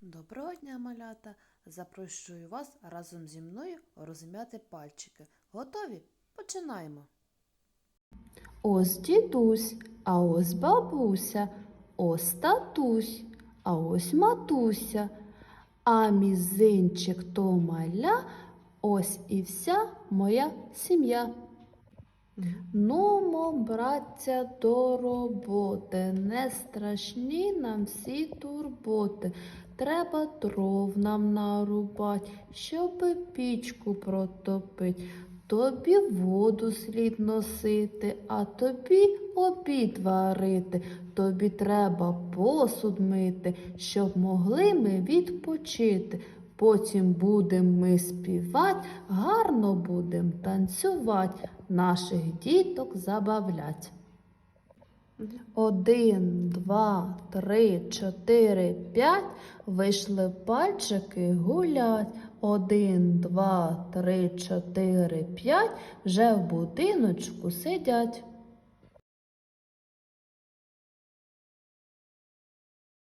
Доброго дня, малята! Запрошую вас разом зі мною розм'яти пальчики. Готові? Починаємо. Ось дідусь, а ось бабуся, ось татусь, а ось матуся, а мізинчик то маля, ось і вся моя сім'я. Нумо, браття, до роботи, не страшні нам всі турботи. Треба дров нам нарубать, щоби пічку протопить. Тобі воду слід носити, а тобі обід варити. Тобі треба посуд мити, щоб могли ми відпочити. Потім будем ми співать, гарно будем танцювать, наших діток забавлять. Один, два, три, чотири, п'ять. Вийшли пальчики гулять. Один, два, три, чотири, п'ять. Вже в будиночку сидять.